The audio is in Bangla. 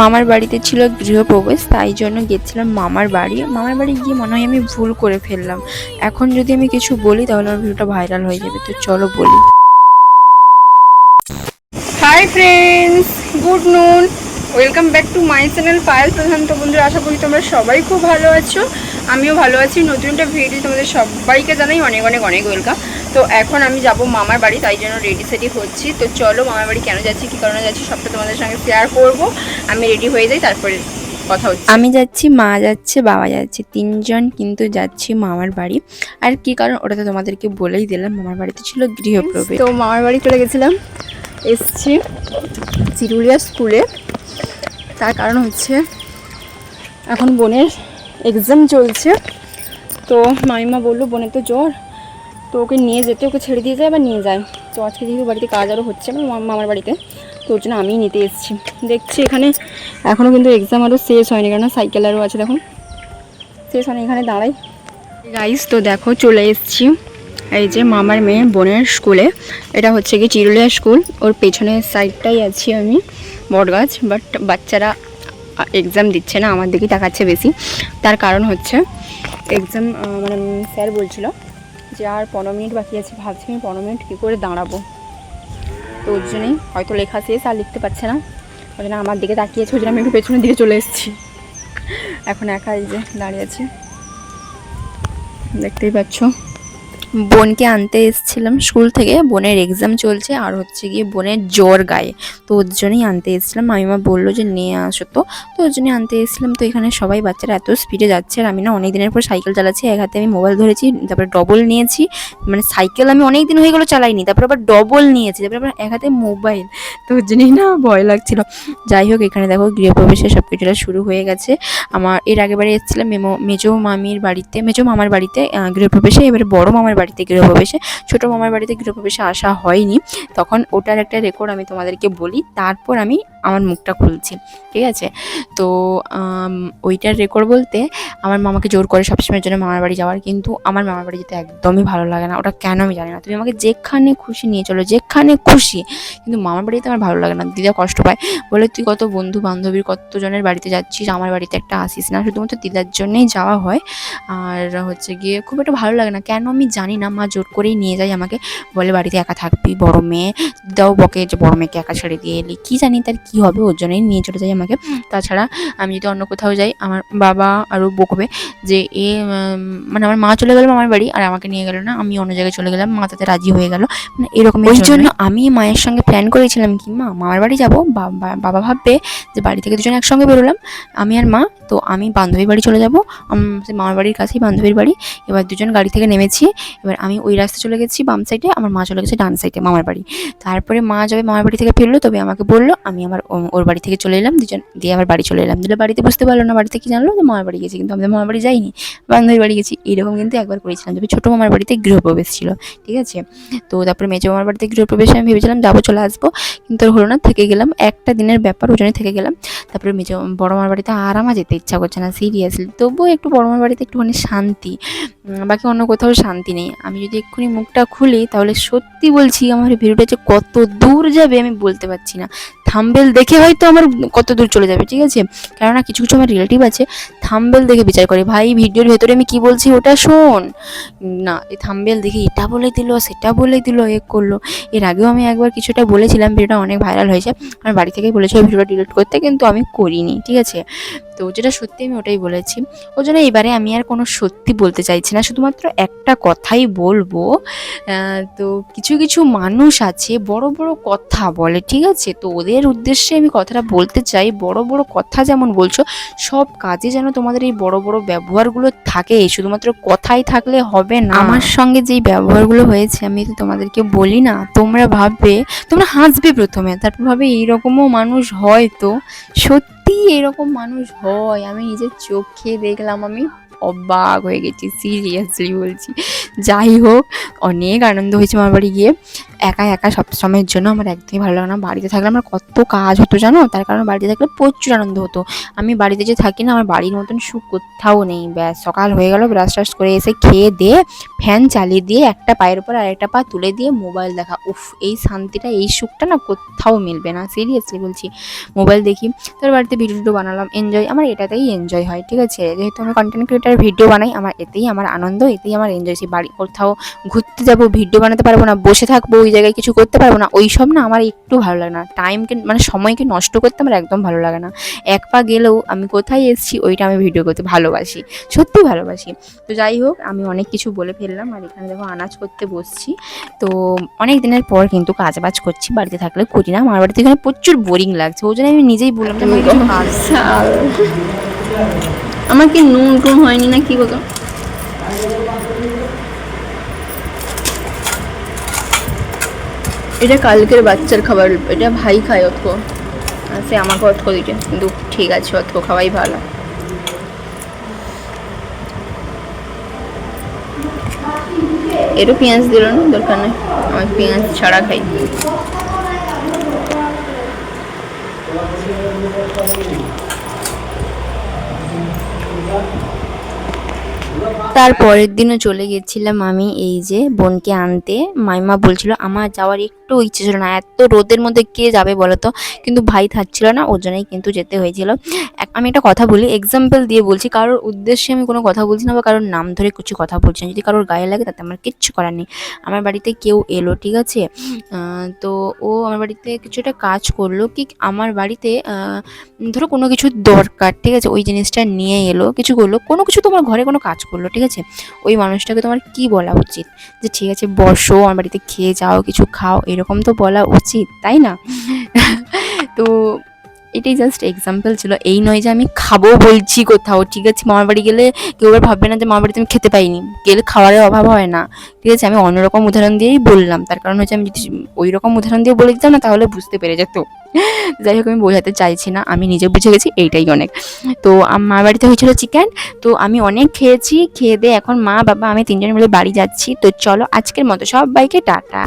মামার বাড়িতে ছিল গৃহপ্রবেশ, তাই জন্য গেছিলাম মামার বাড়ি। মামার বাড়ি গিয়ে মনে হয় আমি ভুল করে ফেললাম। এখন যদি আমি কিছু বলি, তাহলে আমার ভিডিওটা ভাইরাল হয়ে যাবে। তো চলো বলি। Hi friends good noon welcome back to my channel Payel Pradhan তো বন্ধুরা, আশা করি তোমরা সবাই খুব ভালো আছো। আমিও ভালো আছি। নতুন একটা ভিডিও তোমাদের সবাইকে জানাই অনেক অনেক অনেক ওয়েলকাম তো এখন আমি যাব মামার বাড়ি তাই জন্য রেডি সেডি হচ্ছি। তো চলো মামার বাড়ি কেন যাচ্ছি কী কারণে যাচ্ছি সবটা তোমাদের সঙ্গে শেয়ার করব। আমি রেডি হয়ে যাই তারপরে কথা হচ্ছে। আমি যাচ্ছি মা যাচ্ছে বাবা যাচ্ছে তিনজন কিন্তু যাচ্ছি মামার বাড়ি। আর কি কারণ ওটা তো তোমাদেরকে বলেই দিলাম মামার বাড়িতে ছিল গৃহপ্রবেশ। তো মামার বাড়ি চলে গেছিলাম এসছি চিরুলিয়া স্কুলে। তার কারণ হচ্ছে এখন বোনের এক্সাম চলছে। তো মামিমা বলল বোনের তো জ্বর। তো ওকে নিয়ে যেতে, ওকে ছেড়ে দিয়ে যায় বা নিয়ে যায়। তো আজকে যেহেতু বাড়িতে কাজ আরও হচ্ছে মামার বাড়িতে, তো ওর জন্য আমিই নিতে এসেছি। দেখছি এখানে এখনও কিন্তু এক্সাম আরও শেষ হয়নি কারণ সাইকেল আরও আছে দেখুন। শেষ হয়নি, এখানে দাঁড়াই। গাইস তো দেখো চলে এসেছি। এই যে মামার মেয়ে বোনের স্কুলে এটা হচ্ছে কি চিরুলিয়া স্কুল ওর পেছনের সাইডটাই আছি আমি, বটগাছ। বাট বাচ্চারা এক্সাম দিচ্ছে না, আমার দিকেই তাকাচ্ছে বেশি। তার কারণ হচ্ছে এক্সাম মানে স্যার বলছিল যে আর পনেরো মিনিট বাকি আছে, ভাবছি আমি পনেরো মিনিট কী করে দাঁড়াবো। তো ওর জন্যই হয়তো লেখা শেষ আর লিখতে পারছে না। ওই জন্য আমার দিকে তাকিয়েছে ওই জন্য আমি একটু পেছনের দিকে চলে এসেছি। এখন একা এই যে দাঁড়িয়ে আছি। দেখতেই পাচ্ছ। বোনকে আনতে এসেছিলাম স্কুল থেকে। বোনের এক্সাম চলছে আর হচ্ছে গিয়ে বোনের জ্বর গায়ে। তো ওর জন্যই আনতে এসেছিলাম। মামিমা বলল যে নিয়ে আসো তো। তো ওর জন্যই আনতে এসেছিলাম। তো এখানে সবাই বাচ্চারা এত স্পিডে যাচ্ছে আর আমি না অনেক দিনের পর সাইকেল চালাচ্ছি। এক হাতে আমি মোবাইল ধরেছি, তারপরে ডবল নিয়েছি। মানে সাইকেল আমি অনেক দিন হয়ে গেলো চালাইনি, তারপরে আবার ডবল নিয়েছি, তারপরে আবার এক হাতে মোবাইল তো ওর জন্যই না ভয় লাগছিল। যাই হোক, এখানে দেখো গৃহপ্রবেশের সব কিছুটা শুরু হয়ে গেছে। আমার এর আগেবারে এসেছিলাম মেমো, মেজো মামির বাড়িতে, মেজো মামার বাড়িতে গৃহপ্রবেশে। এবারে বড় মামার বাড়িতে গৃহপ্রবেশে, ছোট মামার বাড়িতে গৃহপ্রবেশে আসা হয়নি। তখন ওটার একটা রেকর্ড আমি তোমাদেরকে বলি, তারপর আমি আমার মুখটা খুলছি, ঠিক আছে? তো ওইটার রেকর্ড বলতে আমার মামাকে জোর করে সবসময়ের জন্য মামার বাড়ি যাওয়ার, কিন্তু আমার মামার বাড়ি যেতে একদমই ভালো লাগে না। ওটা কেন আমি জানি না। তুমি আমাকে যেখানে খুশি নিয়ে চলো, যেখানে খুশি, কিন্তু মামার বাড়িতে আমার ভালো লাগে না। দিদা কষ্ট পায়। বলে, তুই কত বন্ধু বান্ধবীর কতজনের বাড়িতে যাচ্ছিস? আমার বাড়িতে একটা আসিস না। শুধুমাত্র দিদার জন্যেই যাওয়া হয়। আর হচ্ছে গিয়ে খুব একটা ভালো লাগে না। কেন আমি জানি না মা জোর করেই নিয়ে যায় আমাকে। বলে বাড়িতে একা থাকবি বড় মেয়ে। দিদাও বকে যে বড় মেয়েকে একা ছেড়ে দিয়ে এলি। কী জানি তার কী হবে ওর জন্যই নিয়ে চলে যায় আমাকে। তাছাড়া আমি যদি অন্য কোথাও যাই আমার বাবা আরও বকবে যে এ মানে আমার মা চলে গেল আমার বাড়ি আর আমাকে নিয়ে গেল না আমি অন্য জায়গায় চলে গেলাম মা তাতে রাজি হয়ে গেল। মানে এরকম ওই জন্য আমি মায়ের সঙ্গে প্ল্যান করেছিলাম কি মা মামার বাড়ি যাব বাবা ভাববে যে বাড়ি থেকে দুজন একসঙ্গে বেরোলাম। আমি আর মা তো আমি বান্ধবীর বাড়ি চলে যাব। সে মামার বাড়ির কাছেই বান্ধবীর বাড়ি। এবার দুজন গাড়ি থেকে নেমেছি। এবার আমি ওই রাস্তা চলে গেছি বাম সাইডে আমার মা চলে গেছে ডান সাইডে মামার বাড়ি। তারপরে মা যাবে মামার বাড়ি থেকে ফিরলো, তবে আমাকে বলল, আমি আমার ওর বাড়ি থেকে চলে এলাম, দুজন, দিয়ে আবার বাড়ি চলে এলাম। দিলে বাড়িতে বুঝতে পারল না, বাড়িতে কি জানলো? যে মামার বাড়ি গেছি। কিন্তু আমাদের মামার বাড়ি যাইনি, বান্ধবীর বাড়ি গেছি। এইরকম কিন্তু একবার করেছিলাম, তবে ছোটো মামার বাড়িতে গৃহপ্রবেশ ছিল, ঠিক আছে? তো তারপরে মেজো মামার বাড়িতে গৃহপ্রবেশে আমি ভেবেছিলাম যাব, চলে আসব। কিন্তু হলো না, থেকে গেলাম। একটা দিনের ব্যাপার, ওই জন্য থেকে গেলাম। তারপরে মেজো, বড় মামার বাড়িতে আর আমার যেতে ইচ্ছা করছে না সিরিয়াসলি তবুও একটু বড় মামার বাড়িতে একটুখানি শান্তি। বাকি অন্য কোথাও শান্তি নেই। আমি যদি এক্ষুনি মুখটা খুলি, তাহলে সত্যি বলছি আমার ভিডিওটা যে কত দূর যাবে আমি বলতে পারছি না। থাম্বেল দেখে হয়তো আমার কত দূর চলে যাবে, ঠিক আছে? কেননা কিছু কিছু আমার রিলেটিভ আছে থাম্বেল দেখে বিচার করে। ভাই, ভিডিওর ভেতরে আমি কি বলছি ওটা শোন। না, এই থাম্বেল দেখে এটা বলে দিল, সেটা বলে দিল, এ করল। এর আগেও আমি একবার কিছুটা বলেছিলাম, ভিডিওটা অনেক ভাইরাল হয়েছে। আমার বাড়ি থেকেই বলেছিল ভিডিওটা ডিলিট করতে, কিন্তু আমি করিনি, ঠিক আছে? তো যেটা সত্যি আমি ওটাই বলেছি। ওই জন্য এবারে আমি আর কোনো সত্যি বলতে চাইছি না, শুধুমাত্র একটা কথাই বলব তো কিছু কিছু মানুষ আছে, বড় বড় কথা বলে, ঠিক আছে? তো ওদের উদ্দেশ্যে আমি কথাটা বলতে চাই, বড় বড় কথা যেমন বলছো, সব কাজে যেন তোমাদের এই বড় বড় ব্যবহারগুলো থাকে শুধুমাত্র কথাই থাকলে হবে না। আমার সঙ্গে যেই ব্যবহারগুলো হয়েছে, আমি তো তোমাদেরকে বলি না, তোমরা ভাববে, তোমরা হাসবে প্রথমে, তারপর ভাবে এইরকমও মানুষ হয় তো। সত্যি এরকম মানুষ হয়, আমি নিজের চোখে দেখলাম, আমি অবাক হয়ে গেছি সিরিয়াসলি বলছি। যাই হোক, অনেক আনন্দ হয়েছে মামার বাড়ি গিয়ে। একা একা সব সময়ের জন্য আমার একদমই ভালো লাগে না। বাড়িতে থাকলে আমার কত কাজ হতো জানো? তার কারণে বাড়িতে থাকলে প্রচুর আনন্দ হতো। আমি বাড়িতে যে থাকি না, আমার বাড়ির মতন সুখ কোথাও নেই। ব্যাস, সকাল হয়ে গেল ব্রাশ ট্রাশ করে এসে খেয়ে দিয়ে ফ্যান চালিয়ে দিয়ে একটা পায়ের উপর আর একটা পা তুলে দিয়ে মোবাইল দেখা। উফ, এই শান্তিটা, এই সুখটা না কোথাও মিলবে না। সিরিয়াসলি বলছি মোবাইল দেখি তোর বাড়িতে ভিডিও বানালাম এনজয় আমার এটাতেই এনজয় হয়, ঠিক আছে? যেহেতু আমি কন্টেন্ট ক্রিয়েটার ভিডিও বানাই আমার এতেই আমার আনন্দ এতেই আমার এনজয় সেই বাড়ি কোথাও ঘুরতে যাব ভিডিও বানাতে পারব না বসে থাকব ওই জায়গায় কিছু করতে পারব না ওই সব না আমার একটু ভালো লাগে না। টাইমকে মানে সময়কে নষ্ট করতে আমার একদম ভালো লাগে না। এক পা গেলেও আমি কোথায় এসেছি ওইটা আমি ভিডিও করতে ভালোবাসি সত্যি ভালোবাসি। তো যাই হোক আমি অনেক কিছু বলে ফেললাম আর এখানে দেখো আনাজ করতে বসছি। তো অনেক দিনের পর কিন্তু কাজ বাজ করছি বাড়িতে থাকলে করি না আমার বাড়িতে এখানে প্রচুর বোরিং লাগছে ওই জন্য আমি নিজেই বললাম যে আমার আমার কি নুন টুন হয়নি না কি বলো? এটা কালকের বাচ্চার খাবার, এটা ভাই খায় অতকো। আর সে আমাকে অতকো দিচ্ছে কিন্তু ঠিক আছে, অতকো খাওয়াই ভালো। এরও পেঁয়াজ দিল না, দরকার নেই। আমি পেঁয়াজ ছাড়া খাই। তার পরের দিনও চলে গেছিলাম আমি এই যে বোনকে আনতে। মাইমা বলছিল, আমার যাওয়ার একটু ইচ্ছে ছিল না। এত রোদের মধ্যে কে যাবে বলো তো কিন্তু ভাই থাকছিল না, ওর জন্যই কিন্তু যেতে হয়েছিল। আমি একটা কথা বলি এক্সাম্পল দিয়ে বলছি, কারোর উদ্দেশ্যে আমি কোনো কথা বলছি না বা কারোর নাম ধরে কিছু কথা বলছি না। যদি কারোর গায়ে লাগে তাতে আমার কিচ্ছু করার নেই। আমার বাড়িতে কেউ এলো, ঠিক আছে? তো ও আমার বাড়িতে কিছু একটা কাজ করল। কি আমার বাড়িতে ধরো কোনো কিছু দরকার, ঠিক আছে? ওই জিনিসটা নিয়ে এলো, কিছু করল। কোনো কিছু তোমার ঘরে কোনো কাজ করল, ঠিক আছে? ওই মানুষটাকে তোমার কি বলা উচিত? যে ঠিক আছে, বসো, আমার বাড়িতে খেয়ে যাও, কিছু খাও, এরকম তো বলা উচিত, তাই না? তো এটাই জাস্ট এক্সাম্পল ছিল। এই নয় যে আমি খাব বলছি কোথাও, ঠিক আছে? মামার বাড়ি গেলে কেউ আবার ভাববে না যে মামার বাড়িতে আমি খেতে পাইনি। গেলে খাওয়ারের অভাব হয় না। ঠিক আছে? আমি অন্যরকম উদাহরণ দিয়েই বললাম। তার কারণ হচ্ছে আমি যদি ওই রকম উদাহরণ দিয়ে বলে দিতাম না, তাহলে বুঝতে পেরে যেত। যাই হোক, আমি বোঝাতে চাইছি না। আমি নিজে বুঝে গেছি, এইটাই অনেক। তো আমার বাড়িতে হয়েছিল চিকেন তো আমি অনেক খেয়েছি। খেয়ে দিয়ে এখন মা, বাবা, আমি তিনজন মিলে বাড়ি যাচ্ছি। তো চলো আজকের মতো সব বাইকে টাটা।